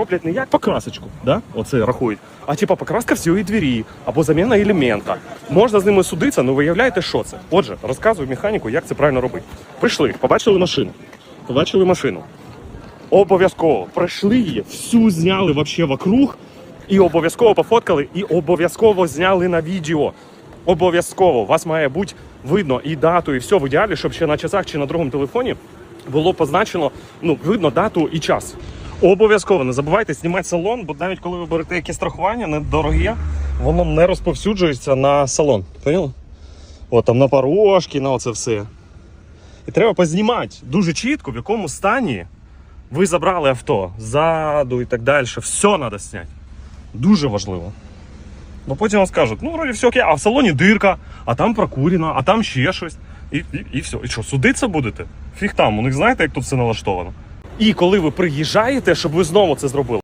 роблять не як покрасочку, да? оце рахують, а типа покраска всієї двері або заміна елемента. Можна з ними судитися, але виявляєте, що це. Отже, розказую механіку, як це правильно робити. Прийшли, побачили машину. Побачили машину. Обов'язково пройшли її, всю зняли вообще вокруг, і обов'язково пофоткали, і обов'язково зняли на відео. Обов'язково. Вас має бути видно і дату, і все в ідеалі, щоб ще на часах чи на другому телефоні було позначено, ну, видно дату і час. Обов'язково не забувайте знімати салон, бо навіть коли ви берете якесь страхування недороге, воно не розповсюджується на салон. Поняли? От там на порожки, на оце все. І треба познімати дуже чітко, в якому стані ви забрали авто ззаду і так далі. Все треба зняти. Дуже важливо. Бо потім вам скажуть, ну, вроді все окей, а в салоні дирка, а там прокурено, а там ще щось. І, і, і все. І що, судиться будете? Фіг там, у них знаєте, як тут все налаштовано. І коли ви приїжджаєте, щоб ви знову це зробили.